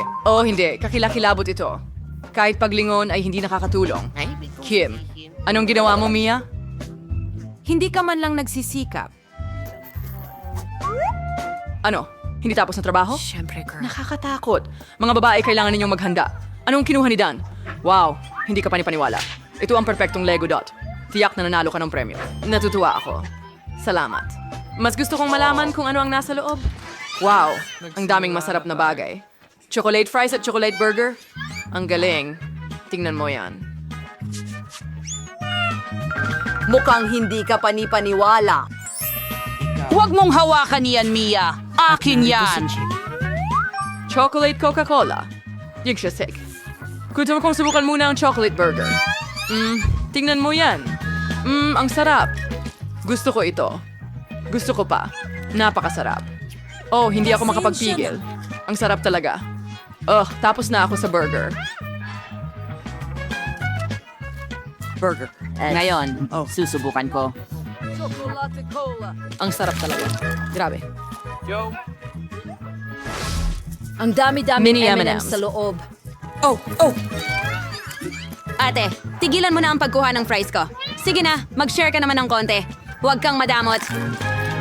Sige. Oh, hindi. Kakilakilabot ito. Kahit paglingon ay hindi nakakatulong. Kim, anong ginawa mo, Mia? Hindi ka man lang nagsisikap. Ano? Hindi tapos na trabaho? Siyempre, girl. Nakakatakot. Mga babae, kailangan ninyong maghanda. Anong kinuha ni Dan? Wow, hindi ka panipaniwala. Ito ang perpektong Lego dot. Tiyak na nanalo ka ng premyo. Natutuwa ako. Salamat. Mas gusto kong malaman kung ano ang nasa loob. Wow, ang daming masarap na bagay. Chocolate fries at chocolate burger? Ang galing. Tingnan mo yan. Mukhang hindi ka panipaniwala. Huwag mong hawakan yan, Mia. Akin yan. Chocolate Coca-Cola. Yigsasik. Gusto mo kong subukan muna ang chocolate burger. Mm, tingnan mo yan. Mm, ang sarap. Gusto ko ito. Gusto ko pa. Napakasarap. Oh, hindi ako makapagpigil. Ang sarap talaga. Ugh, tapos na ako sa burger. Burger. Ngayon, susubukan ko. Ang sarap talaga. Grabe. Ang dami-dami Mini M&M's M&Ms. sa loob. Oh, oh! Ate, tigilan mo na ang pagkuha ng fries ko. Sige na, mag-share ka naman ng konti. Huwag kang madamot.